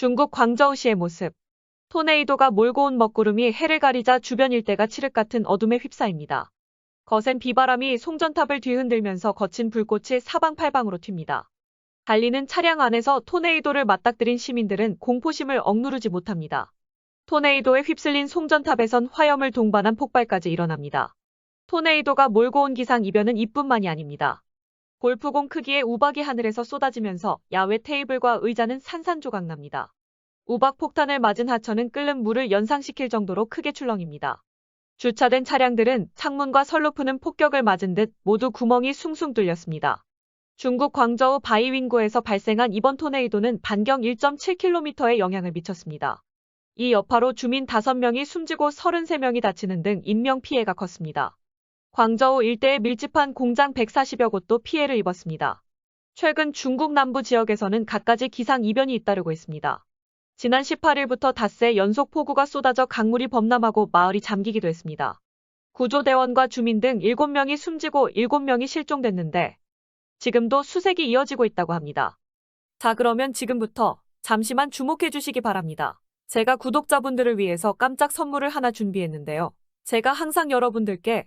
중국 광저우시의 모습. 토네이도가 몰고 온 먹구름이 해를 가리자 주변 일대가 칠흑 같은 어둠에 휩싸입니다. 거센 비바람이 송전탑을 뒤흔들면서 거친 불꽃이 사방팔방으로 튑니다. 달리는 차량 안에서 토네이도를 맞닥뜨린 시민들은 공포심을 억누르지 못합니다. 토네이도에 휩쓸린 송전탑에선 화염을 동반한 폭발까지 일어납니다. 토네이도가 몰고 온 기상 이변은 이뿐만이 아닙니다. 골프공 크기의 우박이 하늘에서 쏟아지면서 야외 테이블과 의자는 산산조각 납니다. 우박 폭탄을 맞은 하천은 끓는 물을 연상시킬 정도로 크게 출렁입니다. 주차된 차량들은 창문과 선루프는 폭격을 맞은 듯 모두 구멍이 숭숭 뚫렸습니다. 중국 광저우 바이윈구에서 발생한 이번 토네이도는 반경 1.7km에 영향을 미쳤습니다. 이 여파로 주민 5명이 숨지고 33명이 다치는 등 인명피해가 컸습니다. 광저우 일대에 밀집한 공장 140여 곳도 피해를 입었습니다. 최근 중국 남부 지역에서는 갖가지 기상 이변이 잇따르고 있습니다. 지난 18일부터 닷새 연속 폭우가 쏟아져 강물이 범람하고 마을이 잠기기도 했습니다. 구조대원과 주민 등 7명이 숨지고 7명이 실종됐는데 지금도 수색이 이어지고 있다고 합니다. 자, 그러면 지금부터 잠시만 주목해 주시기 바랍니다. 제가 구독자분들을 위해서 깜짝 선물을 하나 준비했는데요. 제가 항상 여러분들께